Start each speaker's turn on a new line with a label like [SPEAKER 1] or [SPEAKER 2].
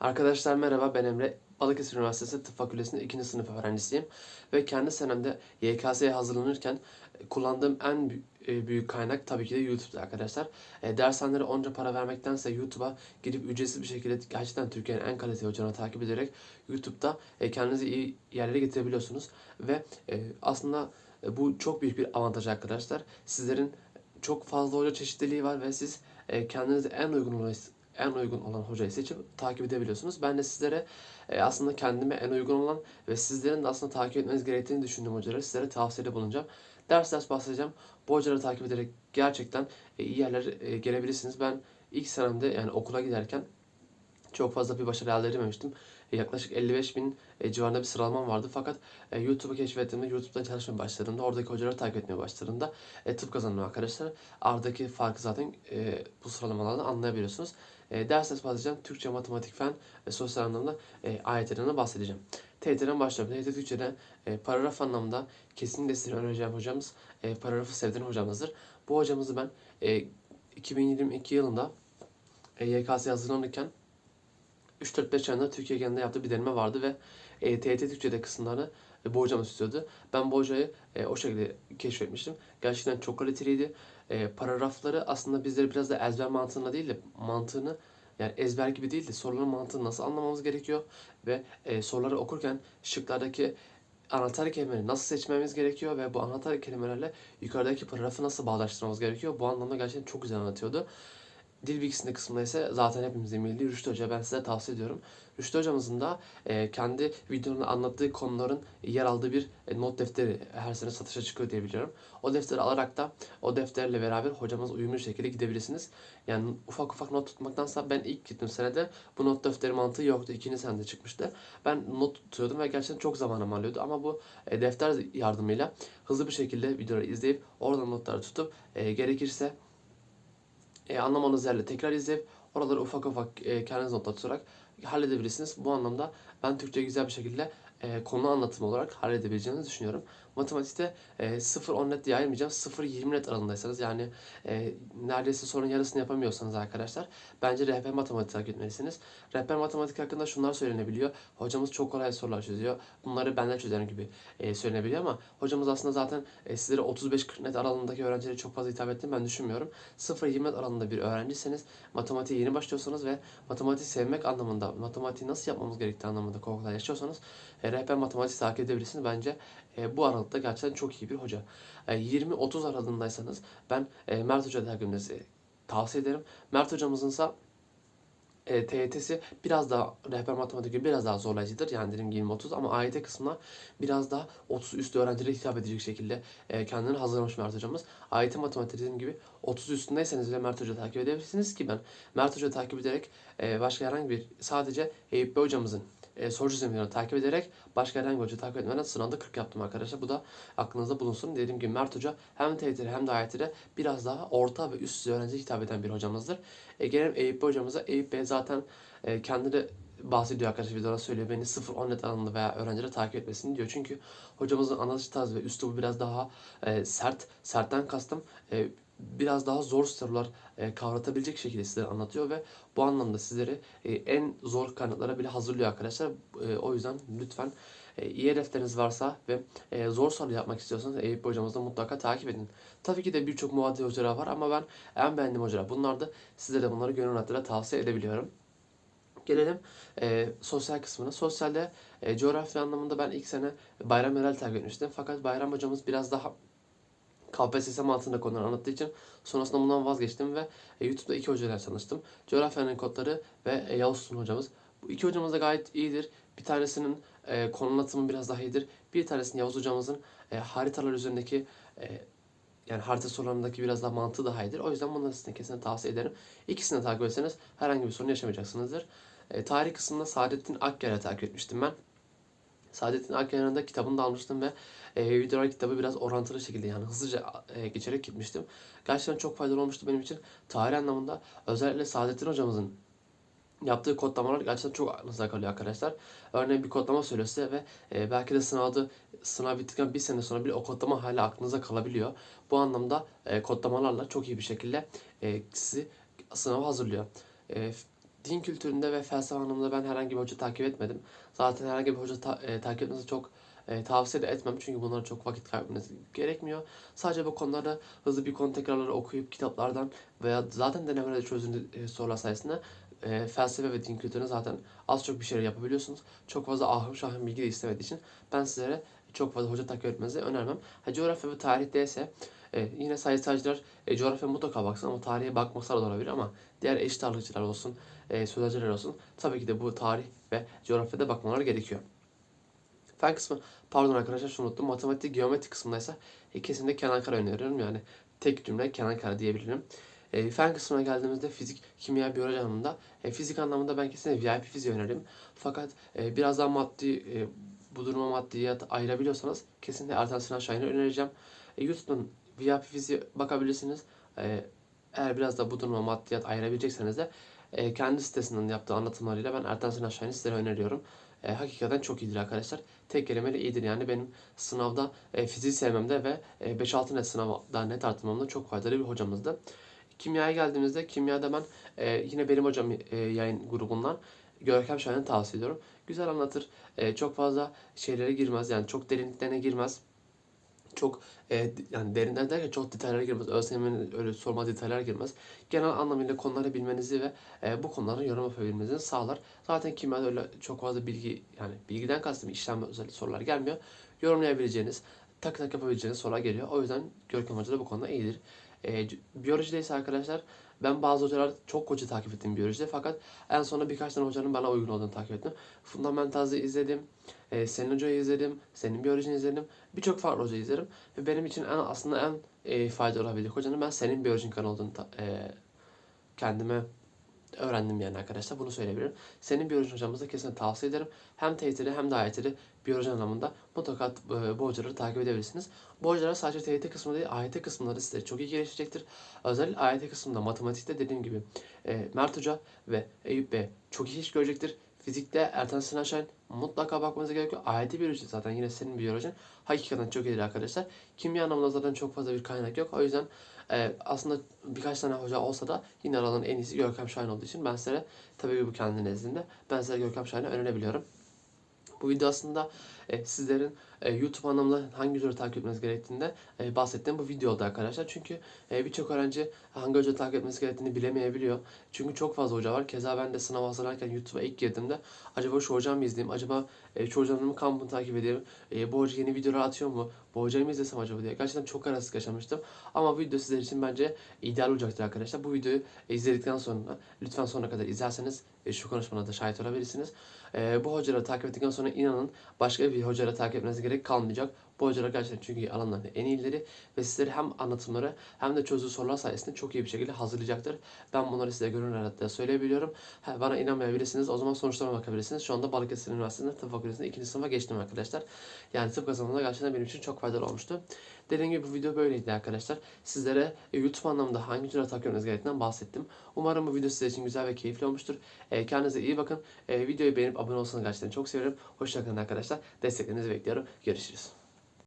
[SPEAKER 1] Arkadaşlar merhaba ben Emre. Balıkesir Üniversitesi Tıp Fakültesi'nde 2. sınıf öğrencisiyim. Ve kendi senemde YKS'ye hazırlanırken kullandığım en e, büyük kaynak tabii ki de YouTube'da arkadaşlar. E, Dershanelere onca para vermektense YouTube'a girip ücretsiz bir şekilde gerçekten Türkiye'nin en kaliteli hocalarını takip ederek YouTube'da e, kendinizi iyi yerlere getirebiliyorsunuz. Ve e, aslında e, bu çok büyük bir avantaj arkadaşlar. Sizlerin çok fazla hoca çeşitliliği var ve siz e, kendinize en uygun en uygun olan hocayı seçip takip edebiliyorsunuz. Ben de sizlere e, aslında kendime en uygun olan ve sizlerin de aslında takip etmeniz gerektiğini düşündüğüm hocaları sizlere tavsiyede bulunacağım. Ders ders bahsedeceğim. Bu hocaları takip ederek gerçekten e, iyi yerlere e, gelebilirsiniz. Ben ilk senemde yani okula giderken çok fazla bir başarı elde edememiştim. E, yaklaşık 55 bin civarında bir sıralamam vardı. Fakat e, YouTube'u keşfettiğimde, YouTube'dan çalışmaya başladığımda, oradaki hocaları takip etmeye başladığımda e, tıp kazandım arkadaşlar. Aradaki farkı zaten bu sıralamalardan anlayabiliyorsunuz. E, ders ders bahsedeceğim. Türkçe, matematik, fen ve sosyal anlamda e, AYT'den bahsedeceğim. TYT'den başlayalım. TYT Türkçe'de e, paragraf anlamda kesinlikle size önereceğim hocamız e, paragrafı sevdiren hocamızdır. Bu hocamızı ben e, 2022 yılında e, YKS'ye hazırlanırken 3-4-5 ayında Türkiye genelinde yaptığı bir deneme vardı ve e, TYT Türkçe'de kısımlarını e, bu hocamız istiyordu. Ben bu hocayı e, o şekilde keşfetmiştim. Gerçekten çok kaliteliydi. E, paragrafları aslında bizleri biraz da ezber mantığına değil de mantığını yani ezber gibi değil de soruların mantığını nasıl anlamamız gerekiyor ve e, soruları okurken şıklardaki anahtar kelimeleri nasıl seçmemiz gerekiyor ve bu anahtar kelimelerle yukarıdaki paragrafı nasıl bağdaştırmamız gerekiyor. Bu anlamda gerçekten çok güzel anlatıyordu. Dil bilgisinde kısmında ise zaten hepimizin bildiği Rüştü Hoca ben size tavsiye ediyorum. Rüştü Hocamızın da e, kendi videonun anlattığı konuların yer aldığı bir e, not defteri her sene satışa çıkıyor diye biliyorum. O defteri alarak da o defterle beraber hocamız uyumlu şekilde gidebilirsiniz. Yani ufak ufak not tutmaktansa ben ilk gittim senede bu not defteri mantığı yoktu. İkinci senede çıkmıştı. Ben not tutuyordum ve gerçekten çok zamanım alıyordu ama bu e, defter yardımıyla hızlı bir şekilde videoları izleyip oradan notları tutup e, gerekirse e, anlamanız yerle tekrar izleyip oraları ufak ufak e, kendiniz notlar tutarak halledebilirsiniz. Bu anlamda ben Türkçe güzel bir şekilde e, konu anlatımı olarak halledebileceğinizi düşünüyorum. Matematikte e, 0-10 net diye ayırmayacağım. 0-20 net aralığındaysanız yani e, neredeyse sorunun yarısını yapamıyorsanız arkadaşlar bence rehber matematik takip etmelisiniz. Rehber matematik hakkında şunlar söylenebiliyor. Hocamız çok kolay sorular çözüyor. Bunları benden çözerim gibi e, söylenebiliyor ama hocamız aslında zaten e, sizlere 35-40 net aralığındaki öğrencilere çok fazla hitap ettiğini ben düşünmüyorum. 0-20 net aralığında bir öğrenciyseniz matematiğe yeni başlıyorsanız ve matematik sevmek anlamında, matematiği nasıl yapmamız gerektiği anlamında korkular yaşıyorsanız e, rehber matematik takip edebilirsiniz. Bence e, bu aralıkta gerçekten çok iyi bir hoca. E, 20-30 aralığındaysanız ben e, Mert Hoca dergimizi tavsiye ederim. Mert hocamızınsa e, TYT'si biraz daha rehber matematik gibi biraz daha zorlayıcıdır. Yani dediğim gibi 20-30 ama AYT kısmına biraz daha 30 üstü öğrencilere hitap edecek şekilde e, kendini hazırlamış Mert hocamız. AYT matematik dediğim gibi 30 üstündeyseniz bile Mert Hoca takip edebilirsiniz ki ben Mert Hoca takip ederek e, başka herhangi bir sadece Eyüp Bey hocamızın e, soru çözümlerini takip ederek başka herhangi bir hoca takip etmeden sınavda 40 yaptım arkadaşlar. Bu da aklınızda bulunsun. Dediğim gibi Mert Hoca hem TYT'de hem de AYT'de biraz daha orta ve üst düzey öğrenciye hitap eden bir hocamızdır. E, gelelim Eyüp Bey hocamıza. Eyüp Bey zaten e, kendini bahsediyor arkadaşlar videoda söylüyor. Beni 0-10 net alanında veya öğrencilere takip etmesini diyor. Çünkü hocamızın anlatış tarzı ve üslubu biraz daha e, sert. Sertten kastım e, biraz daha zor sorular e, kavratabilecek şekilde sizlere anlatıyor ve bu anlamda sizleri e, en zor kaynaklara bile hazırlıyor arkadaşlar. E, o yüzden lütfen iyi hedefleriniz varsa ve zor soru yapmak istiyorsanız Eyüp hocamızı mutlaka takip edin. Tabii ki de birçok muadil hocalar var ama ben en beğendiğim hocalar bunlardı. Size de bunları gönül rahatlığıyla tavsiye edebiliyorum. Gelelim e, sosyal kısmına. Sosyalde e, coğrafya anlamında ben ilk sene Bayram Yerel takip etmiştim. Fakat Bayram hocamız biraz daha KPSS mantığında konuları anlattığı için sonrasında bundan vazgeçtim ve e, YouTube'da iki hocayla çalıştım. Coğrafyanın kodları ve e, Yavuz Sun hocamız. Bu iki hocamız da gayet iyidir. Bir tanesinin e, konu anlatımı biraz daha iyidir. Bir tanesinin Yavuz hocamızın e, haritalar üzerindeki e, yani harita sorularındaki biraz daha mantığı daha iyidir. O yüzden bunları size kesinlikle tavsiye ederim. İkisini de takip etseniz herhangi bir sorun yaşamayacaksınızdır. E, tarih kısmında Saadettin Akker'e takip etmiştim ben. Saadettin Akker'in de kitabını da almıştım ve e, videolar kitabı biraz orantılı şekilde yani hızlıca e, geçerek gitmiştim. Gerçekten çok faydalı olmuştu benim için. Tarih anlamında özellikle Saadettin hocamızın yaptığı kodlamalar gerçekten çok aklınızda kalıyor arkadaşlar. Örneğin bir kodlama söylüyor size ve e, belki de sınavda sınav bittikten bir sene sonra bile o kodlama hala aklınıza kalabiliyor. Bu anlamda e, kodlamalarla çok iyi bir şekilde e, sizi sınava hazırlıyor. E, din kültüründe ve felsefe anlamında ben herhangi bir hoca takip etmedim. Zaten herhangi bir hoca ta- e, takip etmenizi çok e, tavsiye de etmem çünkü bunlara çok vakit kaybetmeniz gerekmiyor. Sadece bu konularda hızlı bir konu tekrarları okuyup kitaplardan veya zaten denemelerde çözdüğünüz e, sorular sayesinde e, felsefe ve din kültüründe zaten az çok bir şeyler yapabiliyorsunuz. Çok fazla ahım şahım bilgi de istemediği için ben sizlere çok fazla hoca takip etmenizi önermem. Ha, coğrafya ve tarihte ise e, yine sayısalcılar e, coğrafya mutlaka baksın ama tarihe bakmasalar da olabilir ama diğer eşit ağırlıkçılar olsun, e, sözelciler olsun tabii ki de bu tarih ve coğrafyada bakmaları gerekiyor. Fen kısmı, pardon arkadaşlar şunu unuttum. Matematik, geometri kısmındaysa e, kesinlikle Kenan Kara öneriyorum. Yani tek cümle Kenan Kara diyebilirim. E, fen kısmına geldiğimizde fizik, kimya, biyoloji anlamında, e, fizik anlamında ben kesinlikle VIP fiziği öneririm. Fakat e, biraz daha maddi, e, bu duruma maddiyat ayırabiliyorsanız kesinlikle Ertan Sinan Şahin'i önereceğim. E, YouTube'dan VIP fiziğe bakabilirsiniz. E, eğer biraz da bu duruma maddiyat ayırabilecekseniz de e, kendi sitesinden yaptığı anlatımlarıyla ben Ertan Sinan Şahin'i sizlere öneriyorum. E, hakikaten çok iyidir arkadaşlar. Tek kelimeyle iyidir yani benim sınavda e, fiziği sevmemde ve e, 5-6 net sınavda net artırmamda çok faydalı bir hocamızdı. Kimyaya geldiğimizde kimyada ben e, yine benim hocam e, yayın grubundan Görkem Şahin'i tavsiye ediyorum. Güzel anlatır. E, çok fazla şeylere girmez yani çok derinliklerine girmez. Çok e, yani derinden derken çok detaylara girmez. ÖSYM'nin öyle sorma detaylara girmez. Genel anlamıyla konuları bilmenizi ve e, bu konuların yorum yapabilmenizi sağlar. Zaten kimyada öyle çok fazla bilgi yani bilgiden kastım işlem özel sorular gelmiyor. Yorumlayabileceğiniz, tak tak yapabileceğiniz sorular geliyor. O yüzden Görkem Hoca da bu konuda iyidir. E, biyolojide ise arkadaşlar ben bazı hocalar çok hoca takip ettim biyolojide fakat en sonunda birkaç tane hocanın bana uygun olduğunu takip ettim. Fundamental'ı izledim, e, senin hocayı izledim, senin biyolojini izledim. Birçok farklı hoca izlerim. Ve benim için en aslında en e, faydalı olabilecek hocanın ben senin biyolojin kanalı olduğunu e, kendime öğrendim yani arkadaşlar. Bunu söyleyebilirim. Senin biyoloji hocamızı kesin tavsiye ederim. Hem TYT'li hem de AYT'li biyoloji anlamında mutlaka e, bu hocaları takip edebilirsiniz. Bu hocalar sadece TYT kısmı değil, AYT kısımları size çok iyi geliştirecektir. Özellikle AYT kısmında matematikte dediğim gibi e, Mert Hoca ve Eyüp Bey çok iyi iş görecektir. Fizikte Ertan Sinan Şahin mutlaka bakmanız gerekiyor. AYT biyoloji zaten yine senin biyolojin hakikaten çok iyidir arkadaşlar. Kimya anlamında zaten çok fazla bir kaynak yok. O yüzden e, aslında birkaç tane hoca olsa da yine aralarının en iyisi Görkem Şahin olduğu için ben size tabii bu kendi nezdinde ben size Görkem Şahin'i önerebiliyorum. Bu video aslında e, sizlerin e, YouTube anlamında hangi videoları takip etmeniz gerektiğinde e, bahsettiğim bu video oldu arkadaşlar. Çünkü e, birçok öğrenci hangi hoca takip etmesi gerektiğini bilemeyebiliyor. Çünkü çok fazla hoca var. Keza ben de sınav hazırlarken YouTube'a ilk girdiğimde acaba şu hocamı mı izleyeyim? Acaba e, şu hocanın mı kampını takip edeyim? E, bu hoca yeni videolar atıyor mu? Bu hocayı mı izlesem acaba diye. Gerçekten çok kararsız yaşamıştım. Ama bu video sizler için bence ideal olacaktır arkadaşlar. Bu videoyu izledikten sonra lütfen sonuna kadar izlerseniz şu konuşmana da şahit olabilirsiniz. Bu hocaları takip ettikten sonra inanın başka bir hocayla takip etmenize gerek kalmayacak. Bu hocalar gerçekten çünkü alanlarında en iyileri ve sizleri hem anlatımları hem de çözdüğü sorular sayesinde çok iyi bir şekilde hazırlayacaktır. Ben bunları size gönül rahatlıkla söyleyebiliyorum. Ha, bana inanmayabilirsiniz. O zaman sonuçlarıma bakabilirsiniz. Şu anda Balıkesir Üniversitesi'nde tıp fakültesinde ikinci sınıfa geçtim arkadaşlar. Yani tıp kazanımında gerçekten benim için çok faydalı olmuştu. Dediğim gibi bu video böyleydi arkadaşlar. Sizlere e, YouTube anlamında hangi takip etmeniz gerektiğinden bahsettim. Umarım bu video sizler için güzel ve keyifli olmuştur. E, kendinize iyi bakın. E, videoyu beğenip abone olsanız gerçekten çok sevinirim. Hoşçakalın arkadaşlar. Desteklerinizi bekliyorum. Görüşürüz.